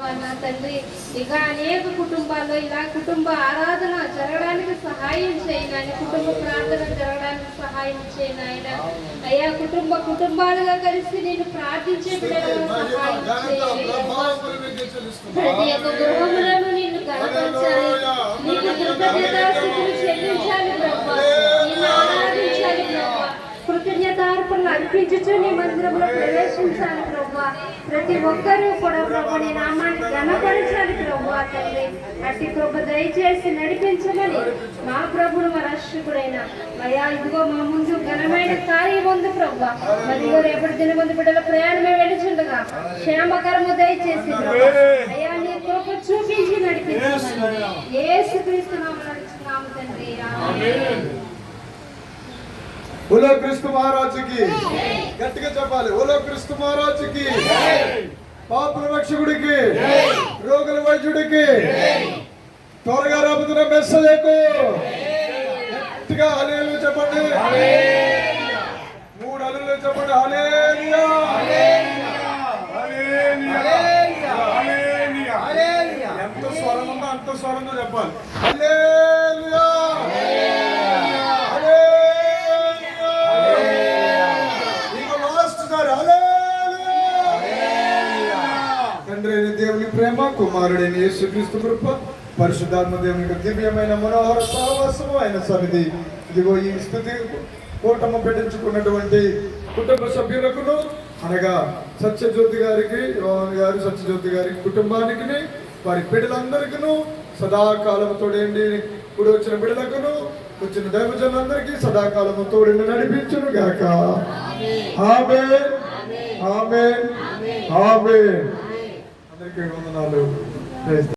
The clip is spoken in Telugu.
నా తండ్రి? ఇక అనేక కుటుంబాల్లో ఇలా కుటుంబ ఆరాధన జరగడానికి సహాయం చేయను కుటుంబ ప్రార్థన జరగడానికి సహాయం చేయనాయన అయ్యా కుటుంబ కుటుంబాలుగా కలిసి నేను ప్రార్థించే బిడ్డలుగా సహాయం చేయాలి ప్రతి ఒక్క గృహములను నిన్ను గణపరచాలి. నీకు కృతజ్ఞతాస్థితులు చెల్లించాలి ప్రభా. నిన్ను ఆరాధించాలి ప్రభా. కృతజ్ఞతార్పణలు అర్పించుచు నీ మందిరంలో ప్రవేశించాలి ప్రభా. ప్రతి ఒక్కరూ కూడా ప్రభా నీ నామాన్ని ఘనపరచాలి ప్రభా తండ్రి. అట్టి కృప దయచేసి నడిపించమని మా ప్రభుడు మా రక్షకుడైన అయ్యా ఇదిగో మా ముందు ఘనమైన కార్యం ఉంది ప్రభా. మరిగో రేపటి దిన ముందు బిడ్డల ప్రయాణమే వెళుచుండగా క్షేమకరము దయచేసి ప్రభా. అయ్యా నీ కృప చూపించి నడిపించమని యేసు క్రీస్తు నామమున నడుచున్నాము తండ్రి. ఆమేన్. ఓలో క్రిస్తు మహారాజుకి. గట్టిగా చెప్పాలి. ఓలో క్రిస్తు మహారాజుకి. పాపుల రక్షకుడికి. రోగుల వైద్యుడికి. త్వరగా రాబోతున్న మెస్సయ్యకు. గట్టిగా అలేలు చెప్పండి. మూడు అల్లులు చెప్పండి. అలేలియా ఎంత స్వరం ఉందో అంత స్వరంతో చెప్పాలి. అలే తండ్రి అయిన దేవుని ప్రేమ కుమారుడైన యేసుక్రీస్తు కృప పరిశుద్ధాత్మ దేవుని యొక్క దివ్యమైన మనోహర సహవాసము ఆయన సన్నిధి. ఇదిగో ఈ స్థుతి కూటమి పెట్టించుకున్నటువంటి కుటుంబ సభ్యులకును అనగా సత్యజ్యోతి గారికి యోహన్ గారి సత్యజ్యోతి గారి కుటుంబానికి వారి బిడ్డలందరికీ సదాకాలం తోడేండి ఇప్పుడు వచ్చిన బిడ్డలకును వచ్చిన దైవజనులందరికీ సదాకాలము తోడిండి నడిపించును గాక. ఆమె ఆమె ఆమె అందరికీ వందనాలు Praise the